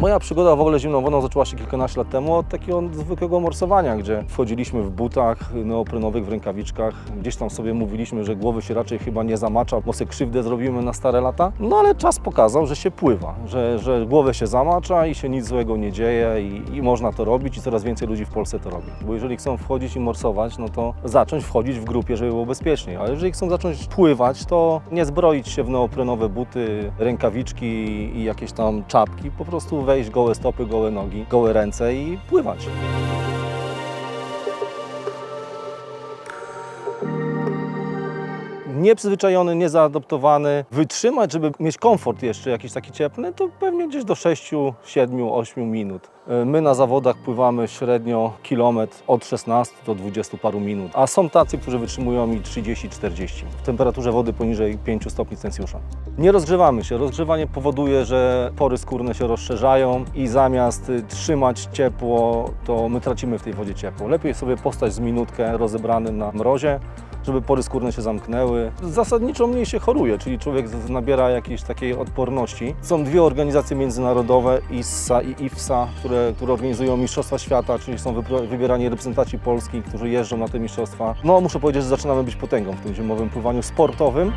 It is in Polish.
Moja przygoda w ogóle z zimną wodą zaczęła się kilkanaście lat temu od takiego zwykłego morsowania, gdzie wchodziliśmy w butach neoprenowych, w rękawiczkach. Gdzieś tam sobie mówiliśmy, że głowy się raczej chyba nie zamacza, bo sobie krzywdę zrobimy na stare lata. No ale czas pokazał, że się pływa, że, że głowę się zamacza i się nic złego nie dzieje i, i można to robić i coraz więcej ludzi w Polsce to robi. Bo jeżeli chcą wchodzić i morsować, no to zacząć wchodzić w grupie, żeby było bezpieczniej. Ale jeżeli chcą zacząć pływać, to nie zbroić się w neoprenowe buty, rękawiczki i jakieś tam czapki, po prostu wejść gołe stopy, gołe nogi, gołe ręce i pływać. Nieprzyzwyczajony, niezaadoptowany, wytrzymać, żeby mieć komfort jeszcze jakiś taki cieplny, to pewnie gdzieś do 6, 7, 8 minut. E, My na zawodach pływamy średnio kilometr od 16 do 20 paru minut, a są tacy, którzy wytrzymują i 30-40 w temperaturze wody poniżej 5 stopni Celsjusza. Nie rozgrzewamy się. Rozgrzewanie powoduje, że pory skórne się rozszerzają i zamiast trzymać ciepło, to my tracimy w tej wodzie ciepło. Lepiej sobie postać z minutkę rozebranym na mrozie, żeby pory skórne się zamknęły. Zasadniczo mniej się choruje, czyli człowiek nabiera jakiejś takiej odporności. Są dwie organizacje międzynarodowe, ISSA i IFSA, które, które organizują Mistrzostwa Świata, czyli są wybierani reprezentanci Polski, którzy jeżdżą na te mistrzostwa. No muszę powiedzieć, że zaczynamy być potęgą w tym zimowym pływaniu sportowym.